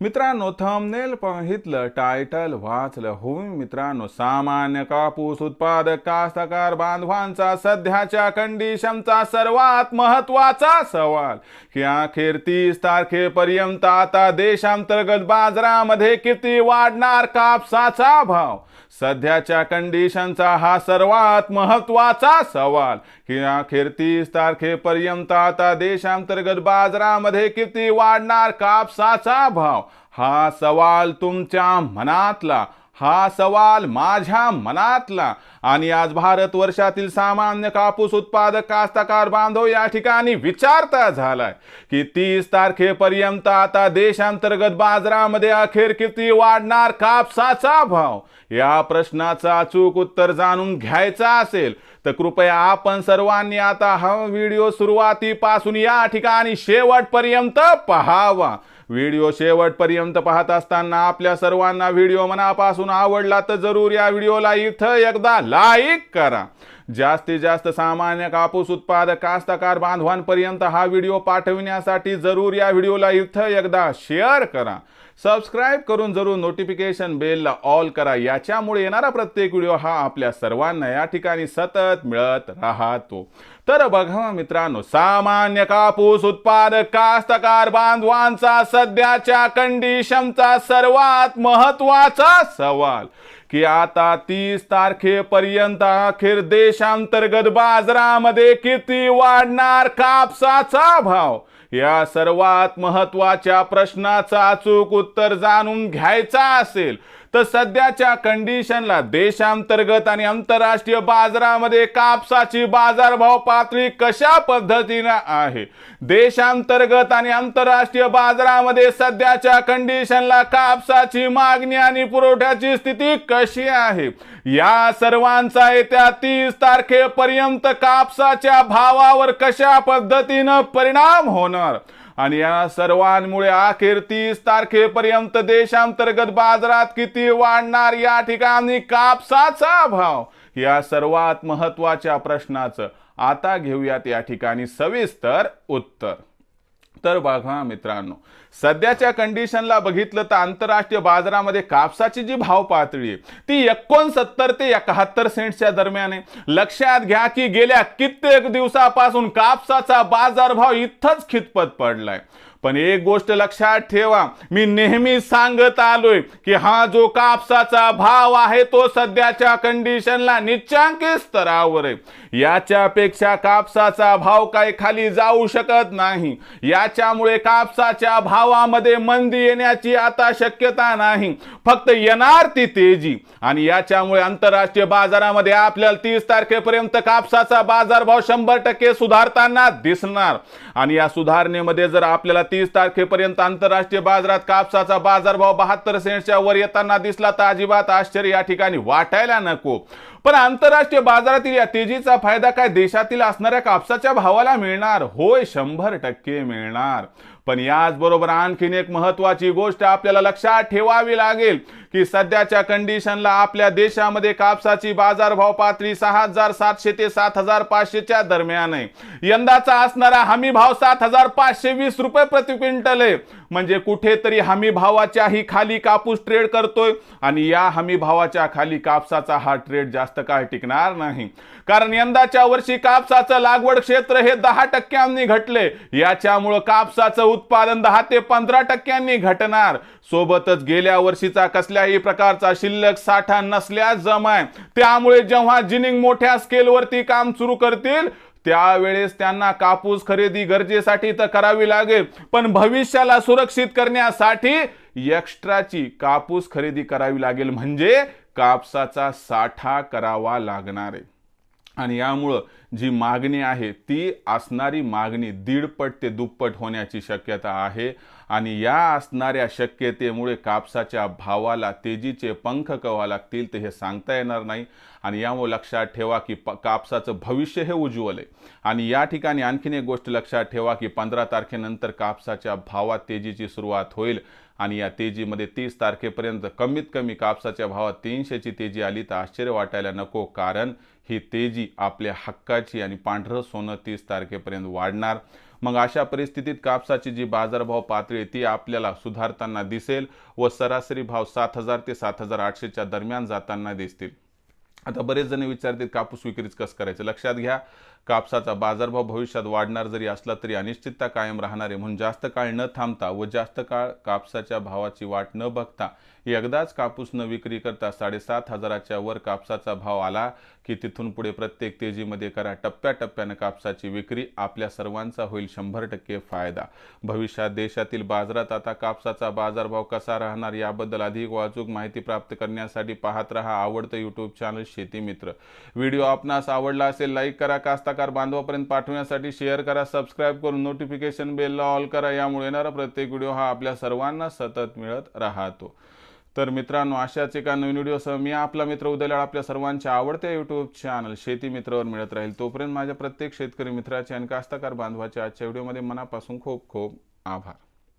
मित्रांनो thumbnail पाहितलं title वाचलं होऊन मित्रांनो सामान्य कापूस उत्पादक कास्तकार बांधवांचा सध्याच्या कंडिशनचा सर्वात महत्त्वाचा सवाल की अखेर तीस तारखेपर्यंत आता देशांतर्गत बाजारामध्ये किती वाढणार कापसाचा भाव? सध्याच्या कंडिशनचा हा सर्वात महत्त्वाचा सवाल की अखेर तीस तारखेपर्यंत आता देशांतर्गत बाजारामध्ये किती वाढणार कापसाचा भाव? हा सवाल तुमच्या मनातला हा सवाल माझ्या मनातला आणि आज भारत वर्षातील सामान्य कापूस उत्पादक कास्तकार बांधव या ठिकाणी विचारता झालाय की तीस तारखेपर्यंत आता देशांतर्गत बाजारामध्ये अखेर किती वाढणार कापसाचा भाव? या प्रश्नाचं अचूक उत्तर जाणून घ्यायचं असेल तर कृपया आपण सर्वांनी आता हा व्हिडिओ सुरुवातीपासून या ठिकाणी शेवटपर्यंत पहावा. व्हिडिओ शेवटपर्यंत पाहत असताना आपल्या सर्वांना व्हिडिओ मनापासून आवडला तर जरूर या व्हिडिओला इथं एकदा लाईक करा. जास्तीत जास्त सामान्य कापूस उत्पादक कास्तकार बांधवांपर्यंत हा व्हिडिओ पाठविण्यासाठी जरूर या व्हिडिओला इथं एकदा शेअर करा. सबस्क्राईब करून जरूर नोटिफिकेशन बेलला ऑल करा. याच्यामुळे येणारा प्रत्येक व्हिडिओ हा आपल्या सर्वांना या ठिकाणी सतत मिळत राहतो. तर बघा मित्रांनो सामान्य कापूस उत्पादक कास्तकार बांधवांचा सध्याच्या कंडिशनचा सर्वात महत्त्वाचा सवाल. की आता तीस तारखेपर्यंत अखेर देशांतर्गत बाजारामध्ये किती वाढणार कापसाचा भाव? या सर्वात महत्त्वाच्या प्रश्नाचं अचूक उत्तर जाणून घ्यायचा असेल. तर सध्याच्या कंडिशनला देशांतर्गत आणि आंतरराष्ट्रीय बाजारामध्ये कापसाची बाजारभाव पातळी कशा पद्धतीनं आहे? देशांतर्गत आणि आंतरराष्ट्रीय बाजारामध्ये सध्याच्या कंडिशनला कापसाची मागणी आणि पुरवठ्याची स्थिती कशी आहे? या सर्वांचा येत्या तीस तारखेपर्यंत कापसाच्या भावावर कशा पद्धतीनं परिणाम होणार? आणि या सर्वांमुळे अखेर तीस तारखेपर्यंत देशांतर्गत बाजारात किती वाढणार या ठिकाणी कापसाचा भाव? या सर्वात महत्त्वाच्या प्रश्नाचं आता घेऊयात या ठिकाणी सविस्तर उत्तर. तर बघा मित्रांनो सध्याच्या कंडिशनला बघितलं तर आंतरराष्ट्रीय बाजारामध्ये कापसाची जी भाव पातळी आहे ती एकोणसत्तर ते एकाहत्तर सेंटच्या दरम्यान आहे. लक्षात घ्या की गेल्या कित्येक दिवसापासून कापसाचा बाजारभाव इथंच खितपत पडलाय. पण एक गोष्ट लक्षात ठेवा मी नेहमी सांगत आलोय की हा जो कापसाचा भाव आहे तो सध्याच्या कंडिशनला निच्चांकी स्तरावर आहे. याच्यापेक्षा कापसाचा भाव काय खाली जाऊ शकत नाही. याच्यामुळे कापसाच्या भावामध्ये मंदी येण्याची आता शक्यता नाही. फक्त येणार ती तेजी. आणि याच्यामुळे आंतरराष्ट्रीय बाजारामध्ये आपल्याला तीस तारखेपर्यंत कापसाचा बाजारभाव शंभर टक्के सुधारताना दिसणार. आणि या सुधारणेमध्ये जर आपल्याला तीस तारखेपर्यंत आंतरराष्ट्रीय बाजारात कापसाचा बाजारभाव बहात्तर सेंटच्या वर येताना दिसला तर अजिबात आश्चर्य या ठिकाणी वाटायला नको. पण आंतरराष्ट्रीय बाजारातील या तेजीचा फायदा काय देशातील असणाऱ्या कापसाच्या भावाला मिळणार? होय शंभर टक्के मिळणार. पण याचबरोबर आणखीन एक महत्वाची गोष्ट आपल्याला लक्षात ठेवावी लागेल की सध्याच्या कंडिशनला आपल्या देशामध्ये कापसाची बाजारभाव पातळी सहा हजार सातशे ते सात हजार पाचशेच्या दरम्यान आहे. यंदाचा असणारा हमी भाव सात हजार पाचशे वीस रुपये प्रति क्विंटल आहे. म्हणजे कुठेतरी हमी भावाच्याही खाली कापूस ट्रेड करतोय आणि या हमी भावाच्या खाली कापसाचा हा ट्रेड जास्त काळ टिकणार नाही. कारण यंदाच्या वर्षी कापसाचं लागवड क्षेत्र हे दहा टक्क्यांनी घटले. याच्यामुळं कापसाचं उत्पादन दहा ते पंधरा टक्क्यांनी घटणार. सोबतच गेल्या वर्षीचा कसल्याही प्रकारचा शिल्लक साठा नसल्यास जमाय. त्यामुळे जेव्हा जिनिंग मोठ्या स्केलवरती काम सुरू करतील त्यावेळेस त्यांना कापूस खरेदी गरजेसाठी तर करावी लागेल. पण भविष्याला सुरक्षित करण्यासाठी एक्स्ट्राची कापूस खरेदी करावी लागेल. म्हणजे कापसाचा साठा करावा लागणार आहे. आणि यामुळं जी मागणी आहे ती असणारी मागणी दीडपट ते दुप्पट होण्याची शक्यता आहे आणि या असणाऱ्या शक्यतेमुळे कापसाच्या भावाला तेजीचे पंख कवा लागतील ते हे सांगता येणार नाही आणि यामुळे लक्षात ठेवा की प कापसाचं भविष्य हे उज्ज्वल आहे. आणि या ठिकाणी आणखीन एक गोष्ट लक्षात ठेवा की पंधरा तारखेनंतर कापसाच्या भावात तेजीची सुरुवात होईल आणि या तेजीमध्ये तीस तारखेपर्यंत कमीत कमी कापसाच्या भावात तीनशेची तेजी आली तर आश्चर्य वाटायला नको कारण ही तेजी आपल्या हक्काची आणि पांढरं सोनं तीस तारखेपर्यंत वाढणार. मग अशा परिस्थितीत कापसाची जी बाजारभाव पातळी ती आपल्याला सुधारताना दिसेल व सरासरी भाव सात हजार ते सात हजार आठशेच्या दरम्यान जाताना दिसतील. आता बरेच जण विचारतील कापूस विक्रीच कसं करायचं? लक्षात घ्या कापसाचा बाजारभाव भविष्यात वाढणार जरी असला तरी अनिश्चितता कायम राहणार आहे. म्हणून जास्त काळ न थांबता व जास्त काळ कापसाच्या भावाची वाट न बघता एकदाच कापूस न विक्री करता साडेसात हजाराच्या वर कापसाचा भाव आला की तिथून पुढे प्रत्येक तेजीमध्ये करा. टप्प्याटप्प्यानं कापसाची विक्री आपल्या सर्वांचा होईल शंभर टक्के फायदा. भविष्यात देशातील बाजारात आता कापसाचा बाजारभाव कसा राहणार याबद्दल अधिक वाचूक माहिती प्राप्त करण्यासाठी पाहत रहा आवडतं यूट्यूब चॅनल शेती मित्र. व्हिडिओ आपणास आवडला असेल लाईक करा. कलाकार बांधवापर्यंत पाठवण्यासाठी शेअर करा सबस्क्राईब करून नोटिफिकेशन बेलला ऑल करा. यामुळे येणारा प्रत्येक व्हिडिओ हा आपल्या सर्वांना सतत मिळत राहतो. तर मित्रांनो अशाच एका नवीन व्हिडिओसह मी आपला मित्र उदयलाड आपल्या सर्वांच्या आवडत्या यूट्यूब चॅनल शेती मित्रावर मिळत राहील. तोपर्यंत माझ्या प्रत्येक शेतकरी मित्राचे आणि कास्तकार बांधवाच्या आजच्या व्हिडिओमध्ये मनापासून खूप खूप आभार.